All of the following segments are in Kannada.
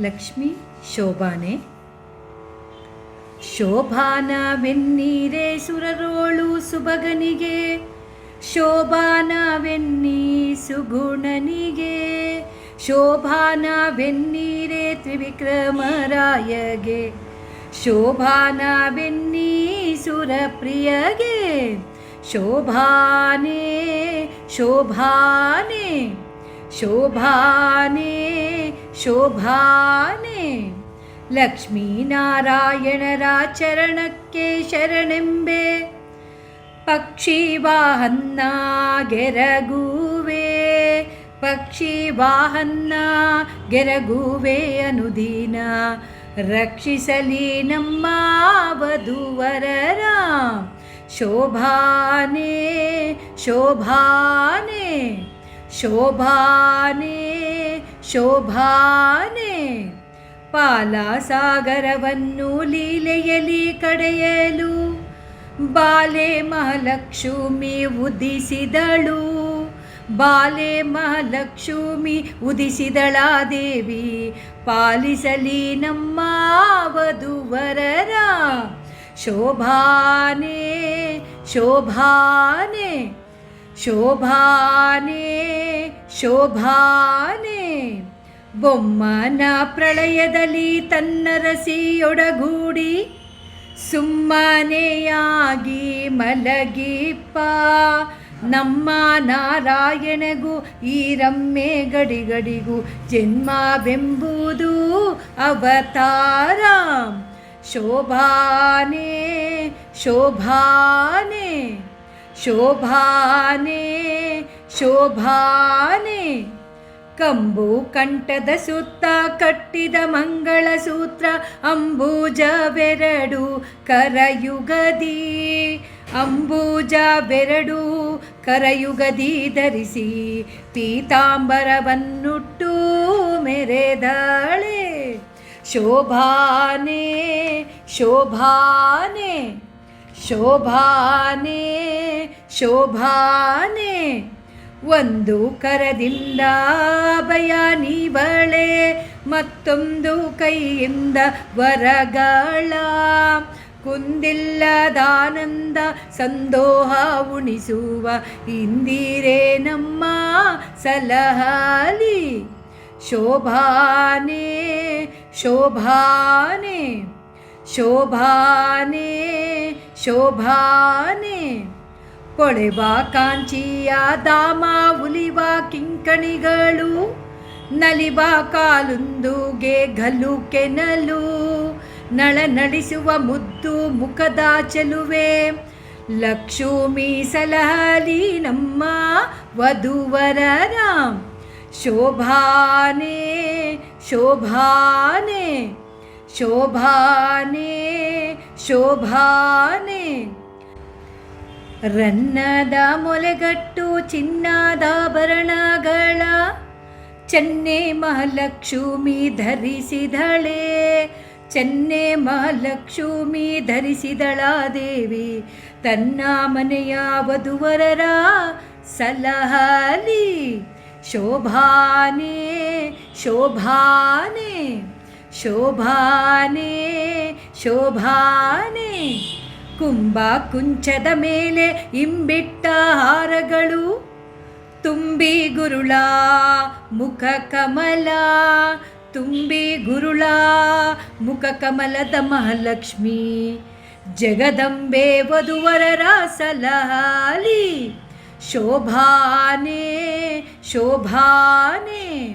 ಲಕ್ಷ್ಮಿ ಶೋಭಾನೆ. ಶೋಭಾನವೆನ್ನೀರೆ ಸುರರೋಳು ಸುಬಗನಿಗೆ ಶೋಭಾನವೆನ್ನೀ ಸುಗುಣನಿಗೆ ಶೋಭಾನವೆನ್ನೀರೆ ತ್ರಿವಿಕ್ರಮರಾಯಗೆ ಶೋಭಾನ ಶೋಭಾನವೆನ್ನೀ ಸುರಪ್ರಿಯಗೆ ಶೋಭಾನೇ ಶೋಭಾನೇ, ಶೋಭಾನೆ. ಶೋಭಾನೆ ಲಕ್ಷ್ಮೀನಾರಾಯಣರ ಚರಣಕ್ಕೆ ಶರಣೆಂಬೆ ಪಕ್ಷಿ ವಾಹನ್ನ ಗೆರಗುವೆ ಪಕ್ಷಿ ವಾಹನ್ನ ಗೆರಗುವೆ ಅನುದಿನ ರಕ್ಷಿಸಲಿ ನಮ್ಮ ವಧುವರರ ಶೋಭಾನೆ ಶೋಭಾನೆ ಶೋಭಾನೆ ಶೋಭಾನೆ. ಪಾಲಸಾಗರವನ್ನು ಲೀಲೆಯಲಿ ಕಡೆಯಲು ಬಾಲೆ ಮಹಾಲಕ್ಷ್ಮಿ ಉದಿಸಿದಳು. ಬಾಲೆ ಮಹಾಲಕ್ಷ್ಮಿ ಉದಿಸಿದಳ ದೇವಿ, ಪಾಲಿಸಲಿ ನಮ್ಮ ವಧುವರರ. ಶೋಭಾನೆ ಶೋಭಾನೆ. ಶೋಭಾನೆ ಶೋಭಾನೆ. ಬೊಮ್ಮನ ಪ್ರಳಯದಲ್ಲಿ ತನ್ನರಸಿಯೊಡಗೂಡಿ ಸುಮ್ಮನೆಯಾಗಿ ಮಲಗಿಪ್ಪ. ನಮ್ಮ ನಾರಾಯಣಗೂ ಈ ರಮ್ಮೆ ಗಡಿಗಡಿಗೂ ಜನ್ಮವೆಂಬುದು ಅವತಾರ. ಶೋಭಾನೆ ಶೋಭಾನೆ. ಶೋಭಾನೆ ಶೋಭಾನೆ. ಕಂಬು ಕಂಠದ ಸುತ್ತ ಕಟ್ಟಿದ ಮಂಗಳ ಸೂತ್ರ ಅಂಬೂಜವೆರಡು ಕರಯುಗದಿ. ಅಂಬೂಜವೆರಡು ಕರಯುಗದಿ ಧರಿಸಿ ಪೀತಾಂಬರವನ್ನುಟ್ಟು ಮೆರೆದಾಳೆ. ಶೋಭಾನೆ ಶೋಭಾನೆ ಶೋಭಾನೆ. ಶೋಭಾನೆ. ಒಂದು ಕರದಿಂದ ಭಯ ನೀವಳೆ, ಮತ್ತೊಂದು ಕೈಯಿಂದ ವರಗಳ. ಕುಂದಿಲ್ಲದಾನಂದ ಸಂದೋಹ ಉಣಿಸುವ ಇಂದಿರೇ ನಮ್ಮ ಸಲಹಾಲಿ. ಶೋಭಾನೆ ಶೋಭಾನೆ ಶೋಭಾನೆ ಶೋಭಾನೆ. ಕೊಳೆವ ಕಾಂಚಿಯ ದಾಮ ಉಲಿವ ಕಿಂಕಣಿಗಳು, ನಲಿವ ಕಾಲುಂದುಗೆ ಗಲು ಕೆನಲು, ನಳ ನಡಿಸುವ ಮುದ್ದು ಮುಖದ ಚೆಲುವೆ, ಲಕ್ಷ್ಮೀ ಸಲಹಲಿ ನಮ್ಮ ವಧುವರರ ಶೋಭಾನೆ ಶೋಭಾನೆ ಶೋಭಾನೆ ಶೋಭಾನೆ. ರನ್ನದ ಮೊಲೆಗಟ್ಟು ಚಿನ್ನಾದಾಭರಣಗಳ ಚೆನ್ನೆ ಮಹಾಲಕ್ಷ್ಮಿ ಧರಿಸಿದಳೆ, ಚೆನ್ನೆ ಮಹಾಲಕ್ಷ್ಮಿ ಧರಿಸಿದಳ ದೇವಿ, ತನ್ನ ಮನೆಯ ವಧುವರರ ಸಲಹಲಿ. ಶೋಭಾನೆ ಶೋಭಾನೆ ಶೋಭಾನೆ ಶೋಭಾನೆ. ಕುಂಭ ಕುಂಚದ ಮೇಲೆ ಇಂಬಿಟ್ಟ ಹಾರಗಳು. ತುಂಬಿ ಗುರುಳ, ಮುಖ ಕಮಲ. ತುಂಬಿ ಗುರುಳ, ಮುಖ ಕಮಲದ ಮಹಾಲಕ್ಷ್ಮಿ. ಜಗದಂಬೆ ವಧುವರರ ಸಲಹಲಿ ಶೋಭಾನೆ ಶೋಭಾನೆ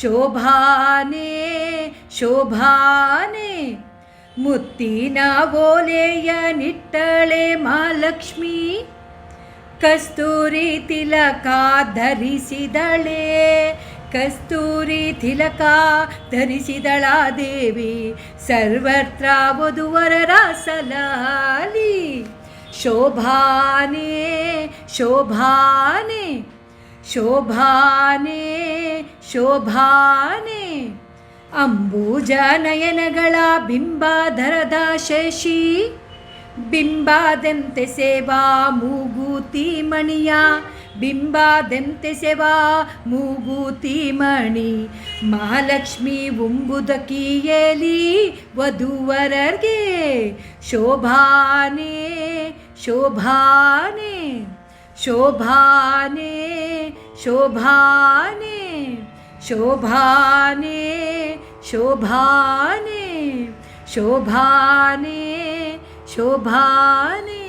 ಶೋಭಾನೆ ಶೋಭಾನೆ. ಮುತ್ತಿನ ಓಲೆಯ ನಿಟ್ಟಳೆ ಮಹಾಲಕ್ಷ್ಮಿ, ಕಸ್ತೂರಿ ತಿಲಕ ಧರಿಸಿದಳೆ, ಕಸ್ತೂರಿ ತಿಲಕ ಧರಿಸಿದಳ ದೇವಿ, ಸರ್ವತ್ರ ವಧುವರರ ಸಲಾಲಿ ಶೋಭಾನೆ ಶೋಭಾನೆ ಶೋಭಾನೆ ಶೋಭಾನೆ. ಅಂಬೂಜ ನಯನಗಳ ಬಿಂಬಾಧರದ ಶಶಿ ಬಿಂಬಾದಂತೆ ಸೇವಾ ಮೂಗೂತಿ ಮಣಿಯ. ಬಿಂಬಾದಂತೆ ಸೇವಾ ಮೂಗುತಿ ಮಣಿ. ಮಹಾಲಕ್ಷ್ಮಿ ಉಂಬುದಕಿಯಲಿ ವಧುವರರ್ಗೆ. ಶೋಭಾನೆ ಶೋಭಾನೆ ಶೋಭಾನೆ ಶೋಭಾನೆ ಶೋಭಾನೆ. शोभाने शोभाने शोभाने